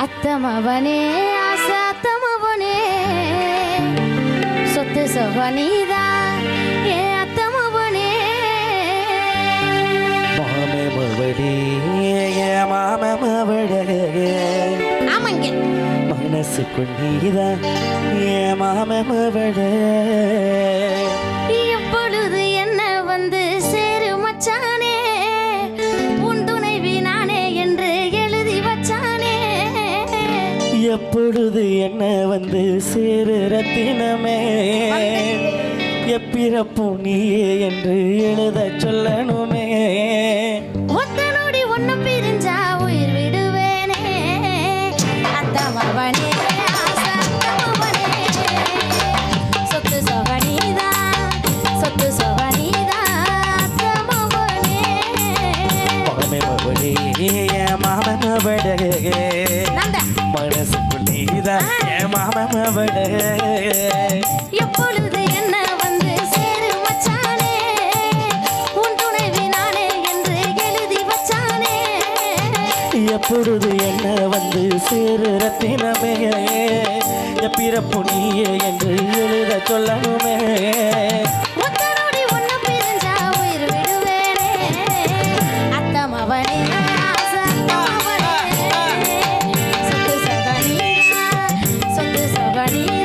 அத்தமவனே ஆசாத்தமவனே சொத்து சொகனிதா ஏ அத்தமவனே. மாமே மவடே மாம மவடே ஆமாங்க. மனசுக்குள் நீதான் ஏ மாம மவடே எப்பொழுது என்ன வந்து சேரு ரத்தினமே? எப்பிறப்பும் நீயே என்று எழுத சொல்லணுமே. மனசுக்குள் நீதான் ஏ மாம மவடே எப்பொழுது என்ன வந்து சேரு மச்சானே? உன் துணைவி நானே என்று எழுதி வச்சானே? எப்பொழுது என்ன வந்து சேரு ரத்தினமே? எப்பிறப்பு நீயே என்று எழுத சொல்லணுமே. Yeah.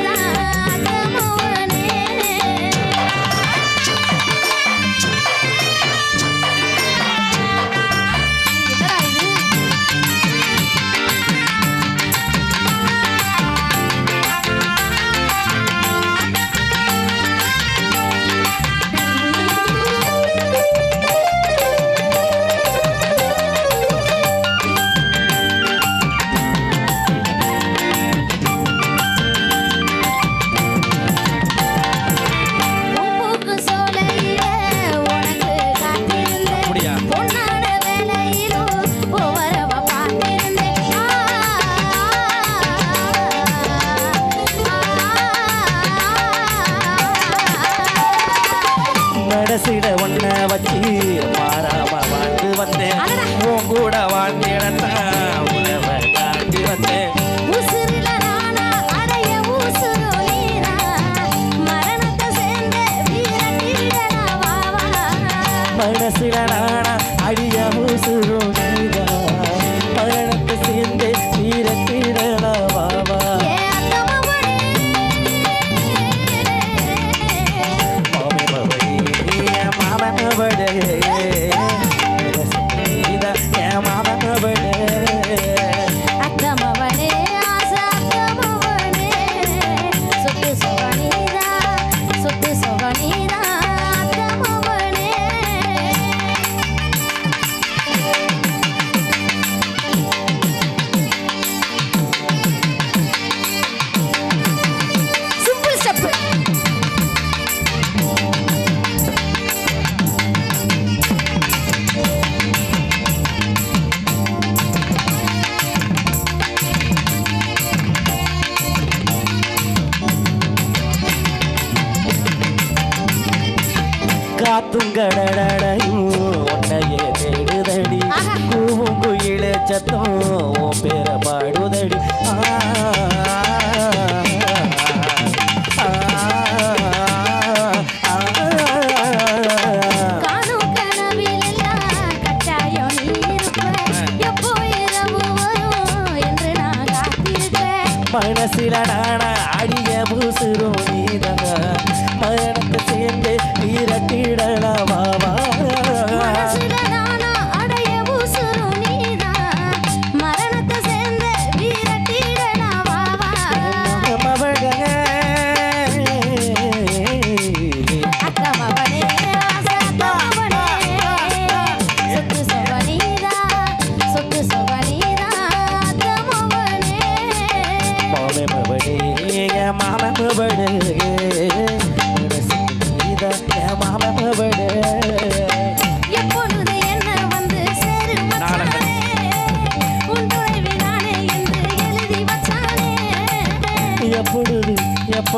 வந்தேன். உன் கூட தாண்டி வந்தேன். உசுரில நானா காத்தும் கடடையும் உன்னையே தேடுதடி. கூவும் குயில சத்தம் பேர பாடுதடி. மனசில நானா அடிய பூசுரும் நீதான் மரணத்தை சேர்ந்து ಕೇಳವಾ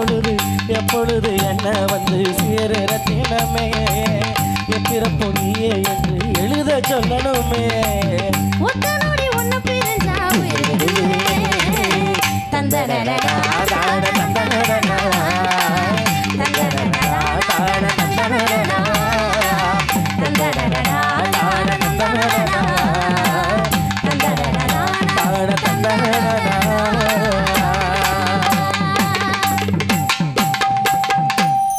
எப்பொழுது எப்பொழுது என்ன வந்து சேருற தினமே? எப்பிறப்பு நீயே என்று எழுத சொல்லணுமே. ஒத்த